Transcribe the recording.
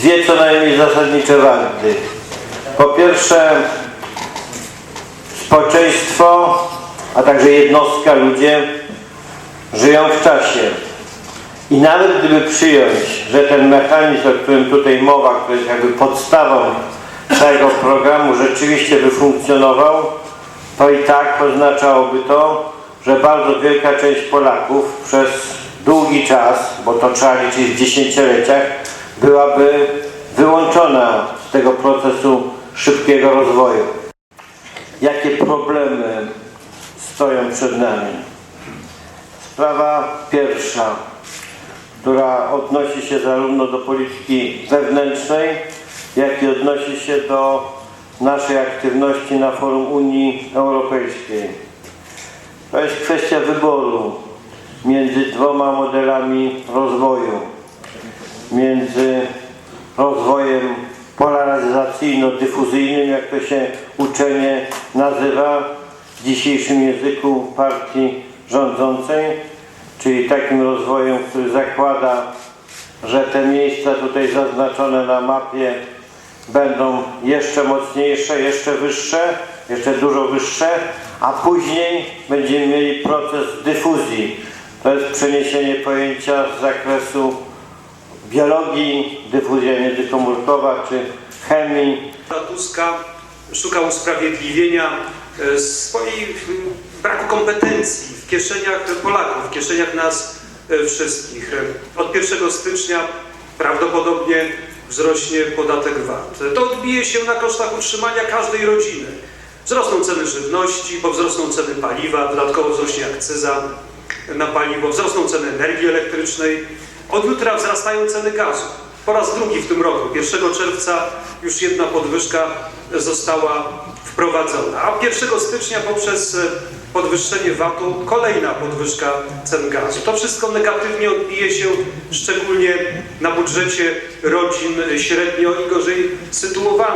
dwie co najmniej zasadnicze wady. Po pierwsze społeczeństwo, a także jednostka, ludzie żyją w czasie. I nawet gdyby przyjąć, że ten mechanizm, o którym tutaj mowa, który jest jakby podstawą całego programu, rzeczywiście by funkcjonował, to i tak oznaczałoby to, że bardzo wielka część Polaków przez długi czas, bo to trzeba liczyć w dziesięcioleciach, byłaby wyłączona z tego procesu szybkiego rozwoju. Jakie problemy stoją przed nami? Sprawa pierwsza, która odnosi się zarówno do polityki wewnętrznej, jak i odnosi się do naszej aktywności na forum Unii Europejskiej. To jest kwestia wyboru między dwoma modelami rozwoju. Między rozwojem polaryzacyjno-dyfuzyjnym, jak to się uczenie nazywa w dzisiejszym języku partii rządzącej, czyli takim rozwojem, który zakłada, że te miejsca tutaj zaznaczone na mapie będą jeszcze mocniejsze, jeszcze wyższe, jeszcze dużo wyższe, a później będziemy mieli proces dyfuzji. To jest przeniesienie pojęcia z zakresu biologii, dyfuzja międzykomórkowa czy chemii Tuska szuka usprawiedliwienia e, swojej e, braku kompetencji w kieszeniach Polaków, w kieszeniach nas e, wszystkich. E, Od 1 stycznia prawdopodobnie wzrośnie podatek VAT. To odbije się na kosztach utrzymania każdej rodziny. Wzrosną ceny żywności, bo wzrosną ceny paliwa, dodatkowo wzrośnie akcyza na paliwo, wzrosną ceny energii elektrycznej. Od jutra wzrastają ceny gazu. Po raz drugi w tym roku, 1 czerwca, już jedna podwyżka została wprowadzona, a 1 stycznia poprzez e, podwyższenie VAT-u kolejna podwyżka cen gazu. To wszystko negatywnie odbije się szczególnie na budżecie rodzin średnio i gorzej sytuowanych.